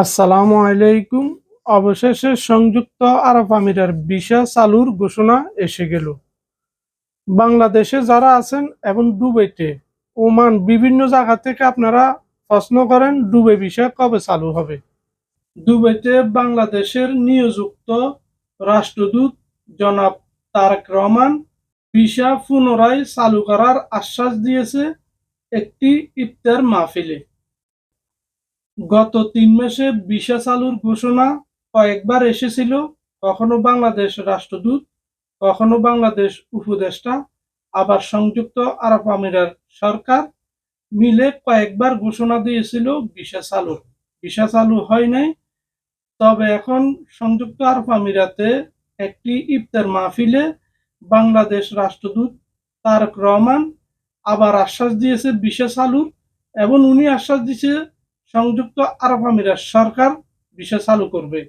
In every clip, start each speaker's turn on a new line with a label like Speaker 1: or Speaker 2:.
Speaker 1: আসসালামু আলাইকুম। অবশেষে সংযুক্ত আরব আমিরার ভিসা চালুর ঘোষণা এসে গেল। বাংলাদেশে যারা আছেন এবং দুবাইতে, ওমান বিভিন্ন জায়গা থেকে আপনারা প্রশ্ন করেন, দুবাই ভিসা কবে চালু হবে? দুবাইতে বাংলাদেশের নিয়োজিত রাষ্ট্রদূত জনাব তারেক রহমান ভিসা পুনরায় চালু করার আশ্বাস দিয়েছে একটি ইফতার মাহফিলে। গত তিন মাসে ভিসা চালুর ঘোষণা কয়েকবার এসেছিল। কখনো বাংলাদেশ রাষ্ট্রদূত, কখনো বাংলাদেশ উপদেষ্টা, আবার সংযুক্ত আরব আমিরার সরকার মিলে কয়েকবার ঘোষণা দিয়েছিল ভিসা চালুর ভিসা চালু হয় নাই, তবে এখন সংযুক্ত আরব আমিরাতে একটি ইফতার মাহফিলে বাংলাদেশ রাষ্ট্রদূত তারক রহমান আবার আশ্বাস দিয়েছে ভিসা চালুর, এবং উনি আশ্বাস দিয়েছে সংযুক্ত আরব আমিরাত সরকার ভিসা চালু করবে।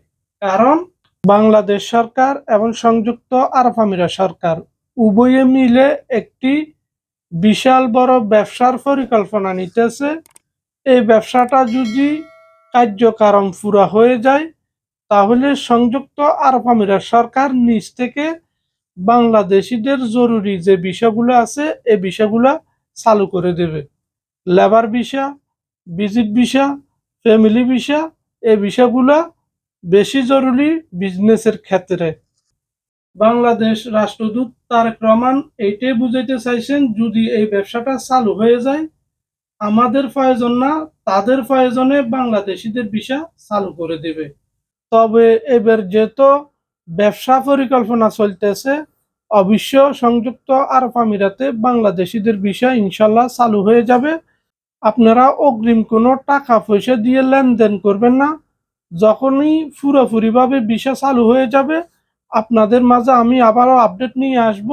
Speaker 1: কারণ বাংলাদেশ সরকার এবং সংযুক্ত আরব আমিরাত সরকার উভয়ে মিলে একটি বিশাল বড় ব্যবসার পরিকল্পনা নিতেছে। এই ব্যবসাটা যদি কার্যকারণ পুরা হয়ে যায়, তাহলে সংযুক্ত আরব আমিরাত সরকার নিজ থেকে বাংলাদেশিদের জরুরি যে বিষয়গুলো আছে, এই বিষয়গুলো চালু করে দেবে। Labour visa visit visa family visa এই বিষয়গুলো বেশি জরুরি বিজনেসের ক্ষেত্রে। বাংলাদেশ রাষ্ট্রদূত তারেক রহমান এইটাই বুঝাইতে চাইছেন, যদি এই ব্যবসাটা চালু হয়ে যায়, আমাদের প্রয়োজন না, তাদের প্রয়োজনে বাংলাদেশিদের ভিসা চালু করে দেবে। তবে এবার যেহেতু ব্যবসা পরিকল্পনা চলতেছে, অবশ্য সংযুক্ত আরব আমিরাতে বাংলাদেশিদের ভিসা ইনশাল্লাহ চালু হয়ে যাবে। আপনারা অগ্রিম কোনো টাকা পয়সা দিয়ে লেনদেন করবেন না। যখনই পুরোপুরিভাবে ভিসা চালু হয়ে যাবে, আপনাদের মাঝে আমি আবারও আপডেট নিয়ে আসব।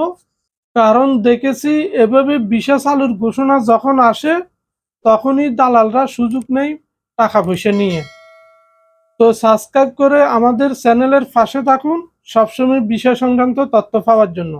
Speaker 1: কারণ দেখেছি, এভাবে ভিসা চালুর ঘোষণা যখন আসে, তখনই দালালরা সুযোগ নেই টাকা পয়সা নিয়ে। তো সাবস্ক্রাইব করে আমাদের চ্যানেলের পাশে থাকুন সবসময় বিষয় সংক্রান্ত তথ্য পাওয়ার জন্য।